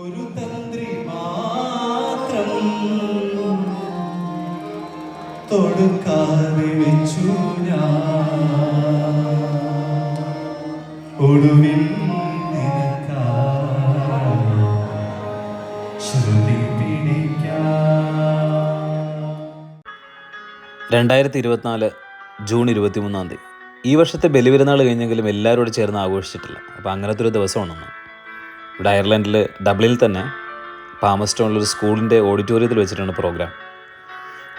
ഒരു തന്ത്രി മാത്രം തൊടുക്കാതെ വെച്ചു ഞാൻ. ഒടുവിൽ രണ്ടായിരത്തി ഇരുപത്തിനാല് ജൂൺ ഇരുപത്തിമൂന്നാം തീയതി. ഈ വർഷത്തെ ബലിപെരുന്നാൾ കഴിഞ്ഞെങ്കിലും എല്ലാവരോട് ചേർന്ന് ആഘോഷിച്ചിട്ടില്ല. അപ്പോൾ അങ്ങനത്തെ ഒരു ദിവസമാണെന്ന്. ഇവിടെ അയർലൻഡിൽ ഡബ്ലിനിൽ തന്നെ പാമസ്റ്റോണിലൊരു സ്കൂളിന്റെ ഓഡിറ്റോറിയത്തിൽ വെച്ചിട്ടാണ് പ്രോഗ്രാം.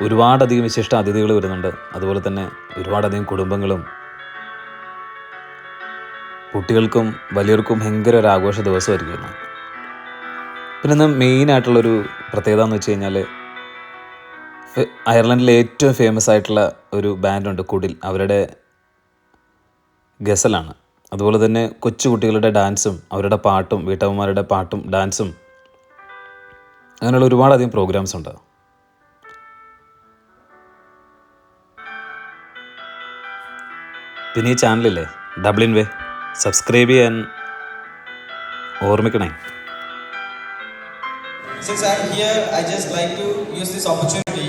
ഒരുപാടധികം വിശിഷ്ട അതിഥികൾ വരുന്നുണ്ട്. അതുപോലെ തന്നെ ഒരുപാടധികം കുടുംബങ്ങളും കുട്ടികൾക്കും വലിയവർക്കും ഭയങ്കര ഒരു ആഘോഷ ദിവസമായിരിക്കും പിന്നെ മെയിനായിട്ടുള്ളൊരു പ്രത്യേകത എന്ന് വെച്ച് കഴിഞ്ഞാൽ അയർലൻഡിലെ ഏറ്റവും ഫേമസ് ആയിട്ടുള്ള ഒരു ബാൻഡുണ്ട് കുടിൽ. അവരുടെ ഗസലാണ്. അതുപോലെ തന്നെ കൊച്ചുകുട്ടികളുടെ ഡാൻസും അവരുടെ പാട്ടും വീട്ടമ്മമാരുടെ പാട്ടും ഡാൻസും. അങ്ങനെയുള്ള ഒരുപാടധികം പ്രോഗ്രാംസ് ഉണ്ട്. പിന്നെ ഈ ചാനലില്ലേ? ഡബ്ലിൻ വേ സബ്സ്ക്രൈബ് ചെയ്യാൻ ഓർമ്മിക്കണേ. Since I'm here, I just like to use this opportunity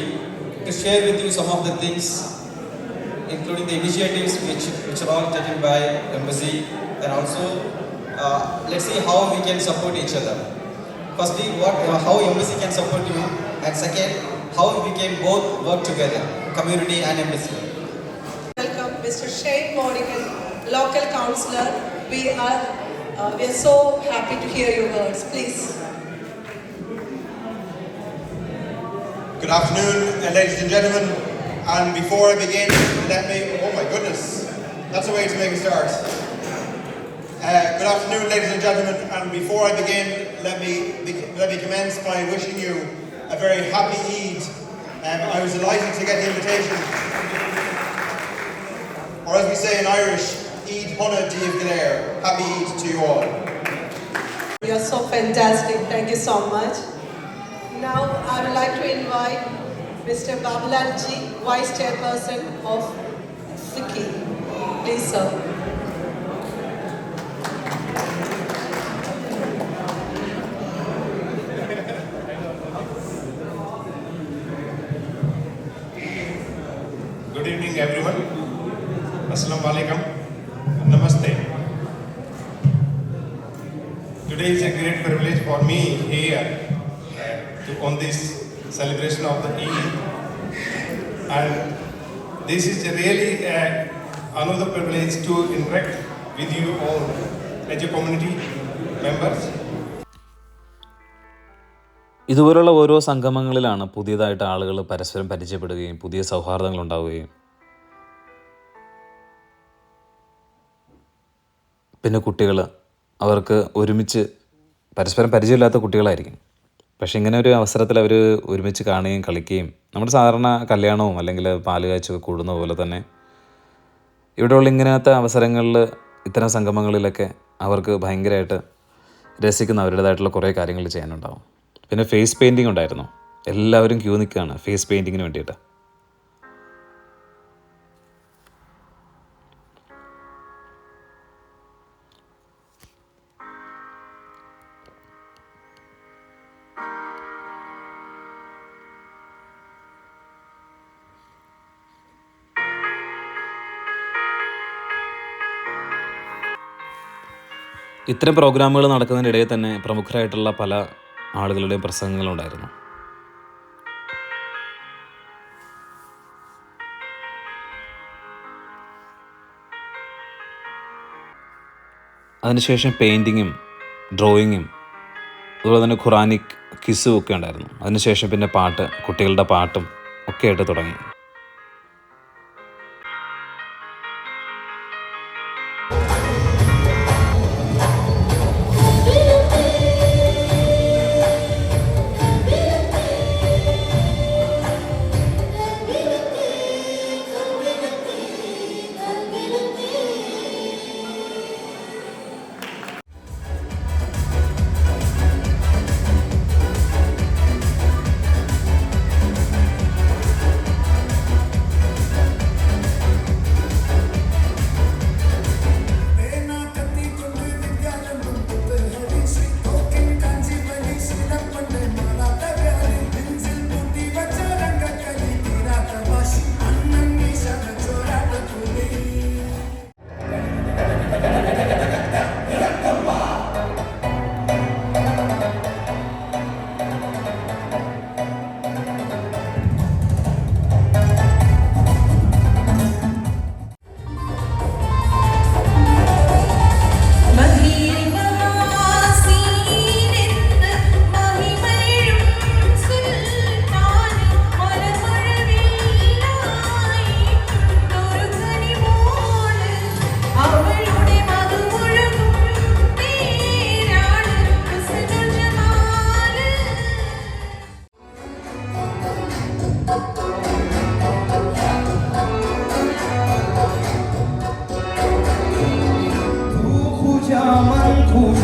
to share with you some of the things, including the initiatives which, which are all taken by embassy, and also uh, let's see how we can support each other. Firstly, what uh, how embassy can support you, and second, how we can both work together, community and embassy. Welcome, Mr. Shane Modigan, local councillor. We are uh, we are so happy to hear your words. Please. Good afternoon, ladies and gentlemen. And before I begin, let me. Oh my goodness, that's a way to make a start. Uh, good afternoon, ladies and gentlemen. And before I begin, let me let me commence by wishing you a very happy Eid. Um, I was delighted to get the invitation, or as we say in Irish, Eid Hona Díomh Gadir. Happy Eid to you all. You are so fantastic. Thank you so much. Now I would like to invite Mr. Babalal Ji, Vice Chairperson of FICCI. Please, sir. Good evening, everyone. Assalamu alaikum. Namaste. Today is a great privilege for me here uh, to on this celebration of the Eid, and this is really uh, another privilege to interact with you all as a community members. ഇതുപോലുള്ള ഓരോ സംഗമങ്ങളിലാണ് പുതിയതായിട്ട് ആളുകൾ പരസ്പരം പരിചയപ്പെടുകയും പുതിയ സൗഹാർദ്ദങ്ങൾ ഉണ്ടാവുകയും. പിന്നെ കുട്ടികൾ അവർക്ക് ഒരുമിച്ച് പരസ്പരം പരിചയമില്ലാത്ത കുട്ടികളായിരിക്കും. പക്ഷേ ഇങ്ങനെ ഒരു അവസരത്തിൽ അവർ ഒരുമിച്ച് കാണുകയും കളിക്കുകയും നമ്മുടെ സാധാരണ കല്യാണവും അല്ലെങ്കിൽ പാൽ കാഴ്ചയൊക്കെ കൂടുന്ന പോലെ തന്നെ ഇവിടെയുള്ള ഇങ്ങനത്തെ അവസരങ്ങളിൽ ഇത്തരം സംഗമങ്ങളിലൊക്കെ അവർക്ക് ഭയങ്കരമായിട്ട് രസിക്കുന്ന അവരുടേതായിട്ടുള്ള കുറേ കാര്യങ്ങൾ ചെയ്യാനുണ്ടാവും. പിന്നെ ഫേസ് പെയിന്റിങ് ഉണ്ടായിരുന്നു. എല്ലാവരും ക്യൂ നിൽക്കുകയാണ് ഫേസ് പെയിന്റിങ്ങിന് വേണ്ടിയിട്ട്. ഇത്തരം പ്രോഗ്രാമുകൾ നടക്കുന്നതിനിടയിൽ തന്നെ പ്രമുഖരായിട്ടുള്ള പല ആളുകളുടെയും പ്രസംഗങ്ങളുണ്ടായിരുന്നു അതിനുശേഷം പെയിന്റിങ്ങും ഡ്രോയിങ്ങും അതുപോലെ തന്നെ ഖുറാനിക് കിസ്സും ഒക്കെ ഉണ്ടായിരുന്നു. അതിനുശേഷം പിന്നെ പാട്ട് കുട്ടികളുടെ പാട്ടും ഒക്കെ ആയിട്ട് തുടങ്ങി.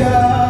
Referência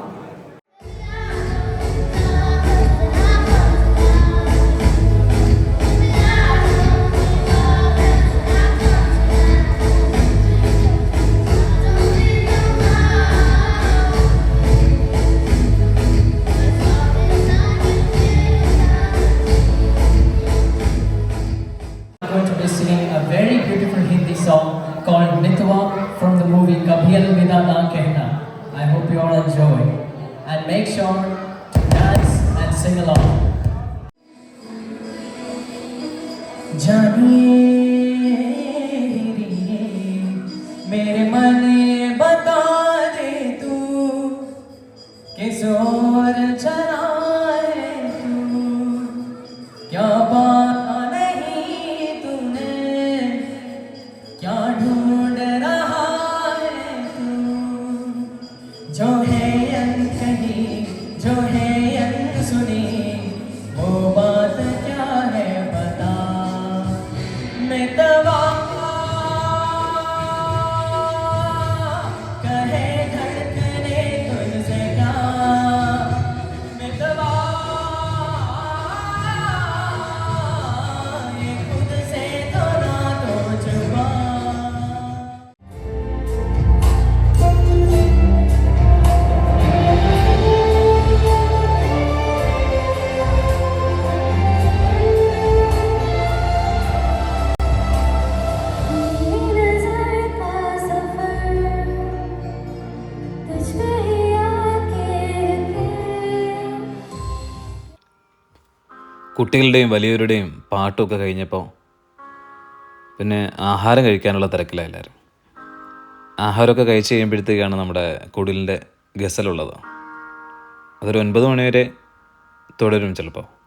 കുട്ടികളുടെയും വലിയവരുടെയും പാട്ടുമൊക്കെ കഴിഞ്ഞപ്പോൾ പിന്നെ ആഹാരം കഴിക്കാനുള്ള തിരക്കിലാണ് എല്ലാവരും. ആഹാരമൊക്കെ കഴിച്ച് കഴിയുമ്പോഴത്തേക്കാണ് നമ്മുടെ കുടിലിന്റെ ഗസലുള്ളത്. അതൊരു ഒൻപത് മണിവരെ തുടരും ചിലപ്പോൾ.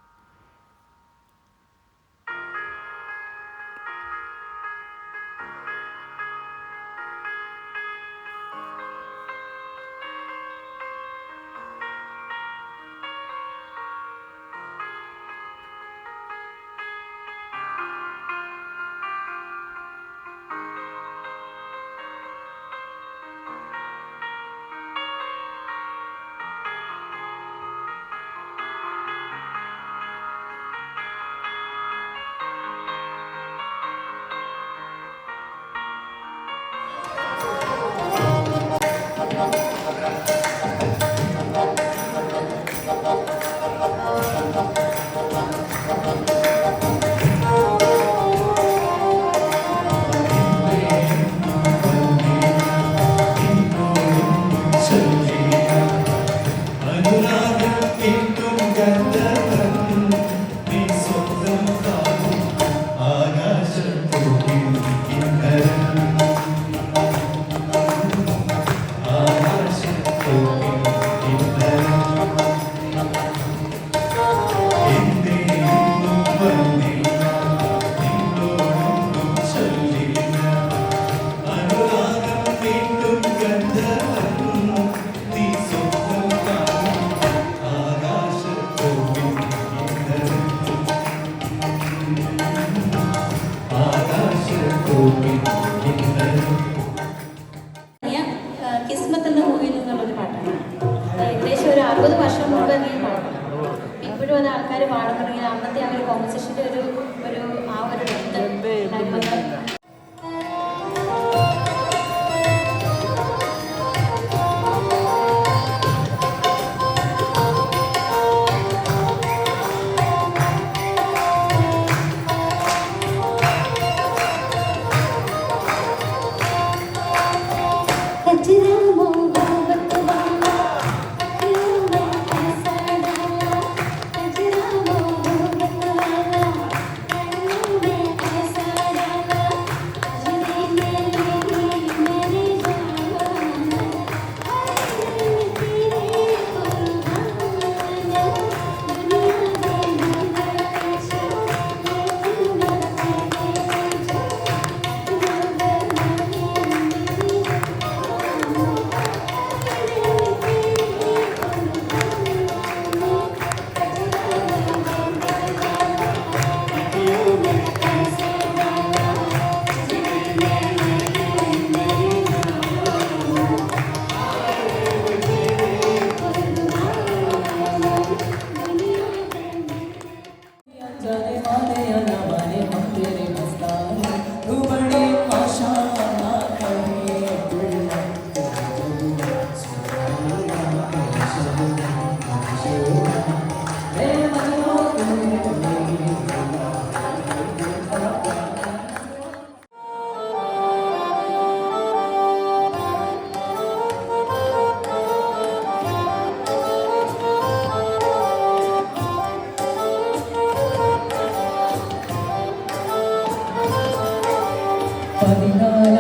পারি না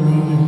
holy.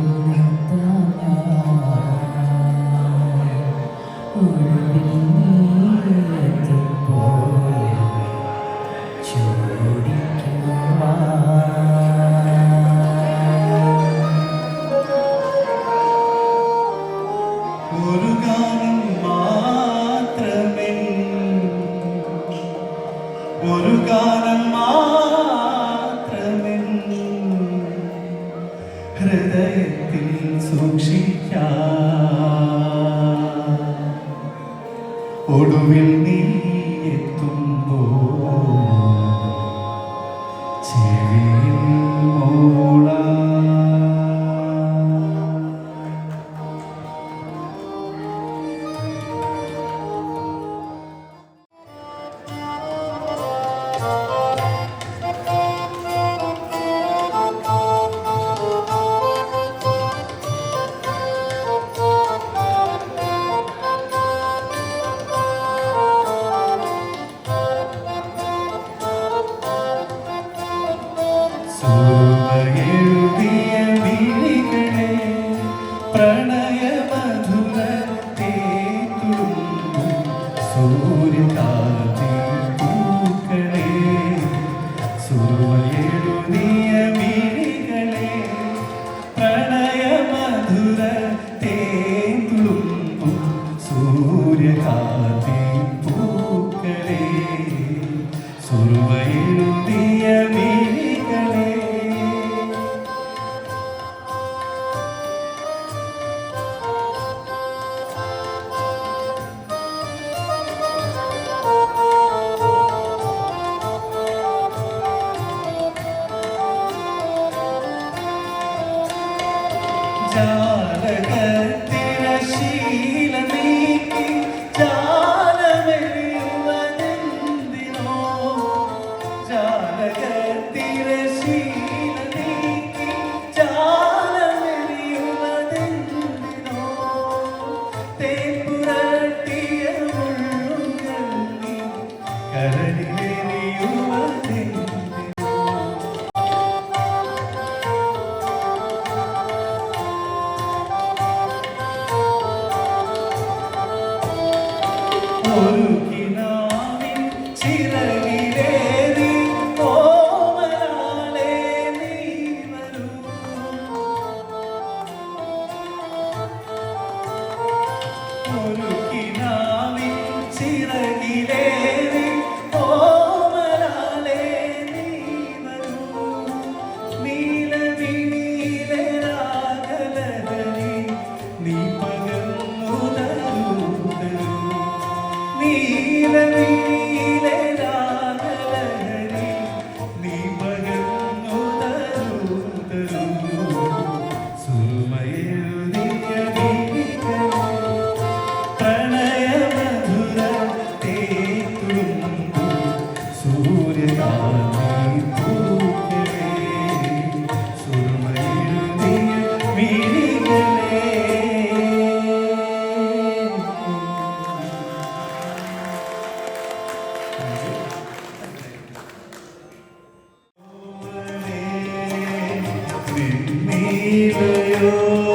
you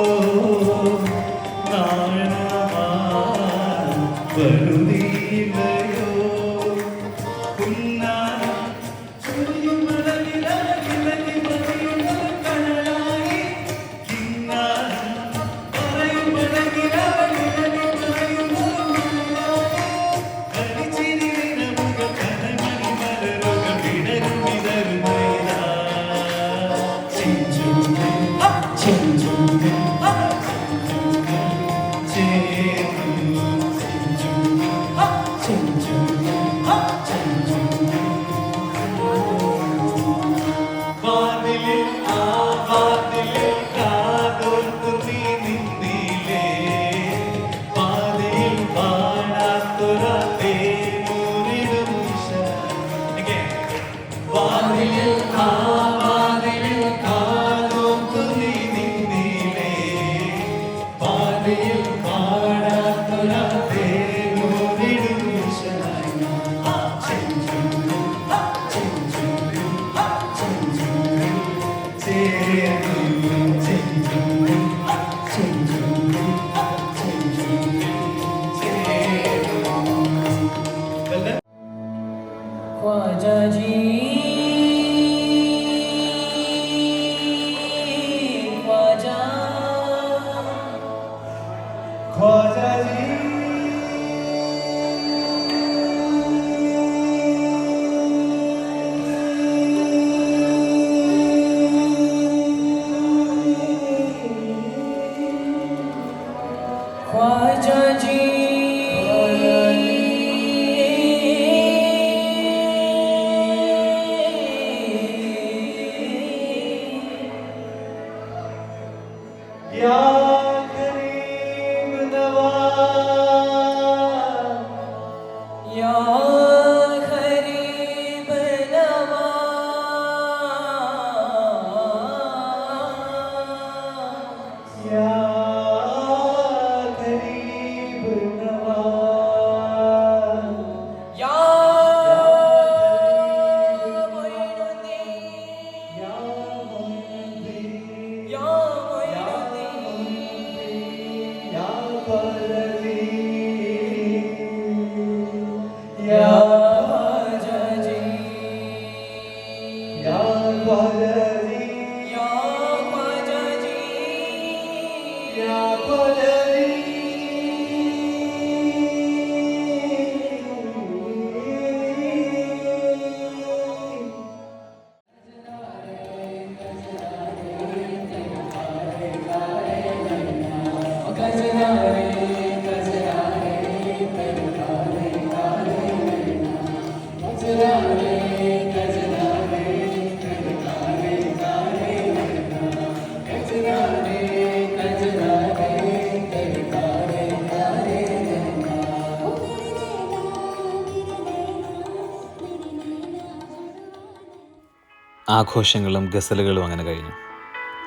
ആഘോഷങ്ങളും ഗസലുകളും അങ്ങനെ കഴിഞ്ഞു.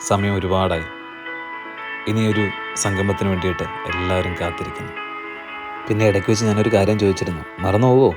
സമയം ഒരുപാടായി. ഇനിയൊരു സംഗമത്തിന് വേണ്ടിയിട്ട് എല്ലാവരും കാത്തിരിക്കുന്നു. പിന്നെ ഇടയ്ക്ക് വെച്ച് ഞാനൊരു കാര്യം ചോദിച്ചിരുന്നു. മറന്നു പോവോ